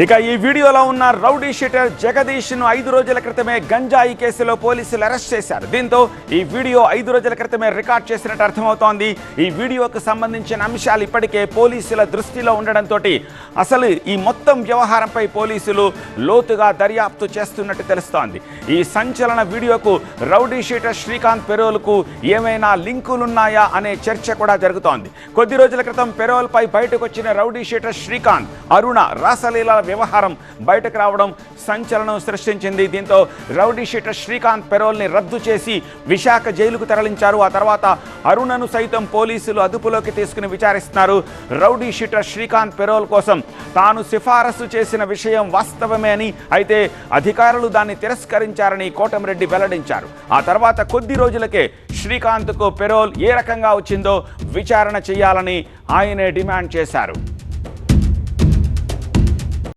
ఇక ఈ వీడియోలో ఉన్న రౌడీ షీటర్ జగదీష్ను ఐదు రోజుల క్రితమే గంజాయి కేసులో పోలీసులు అరెస్ట్ చేశారు. దీంతో ఈ వీడియో ఐదు రోజుల క్రితమే రికార్డ్ చేసినట్టు అర్థమవుతోంది. ఈ వీడియోకు సంబంధించిన అంశాలు ఇప్పటికే పోలీసుల దృష్టిలో ఉండడంతో అసలు ఈ మొత్తం వ్యవహారంపై పోలీసులు లోతుగా దర్యాప్తు చేస్తున్నట్టు తెలుస్తోంది. ఈ సంచలన వీడియోకు రౌడీ షీటర్ శ్రీకాంత్ పెరోల్కు ఏమైనా లింకులున్నాయా అనే చర్చ కూడా జరుగుతోంది. కొద్ది రోజుల క్రితం పెరోల్ పై బయటకు వచ్చిన రౌడీ షీటర్ శ్రీకాంత్ అరుణ రాసలీల వ్యవహారం బయటకు రావడం సంచలనం సృష్టించింది. దీంతో రౌడీ షీటర్ శ్రీకాంత్ పెరోల్ని రద్దు చేసి విశాఖ జైలుకు తరలించారు. ఆ తర్వాత అరుణను సైతం పోలీసులు అదుపులోకి తీసుకుని విచారిస్తున్నారు. రౌడీ షీటర్ శ్రీకాంత్ పెరోల్ కోసం తాను సిఫారసు చేసిన విషయం వాస్తవమే అని అయితే అధికారులు దాన్ని తిరస్కరించారని కోటమిరెడ్డి వెల్లడించారు. ఆ తర్వాత కొద్ది రోజులకే శ్రీకాంత్కు పెరోల్ ఏ రకంగా వచ్చిందో విచారణ చేయాలని ఆయనే డిమాండ్ చేశారు.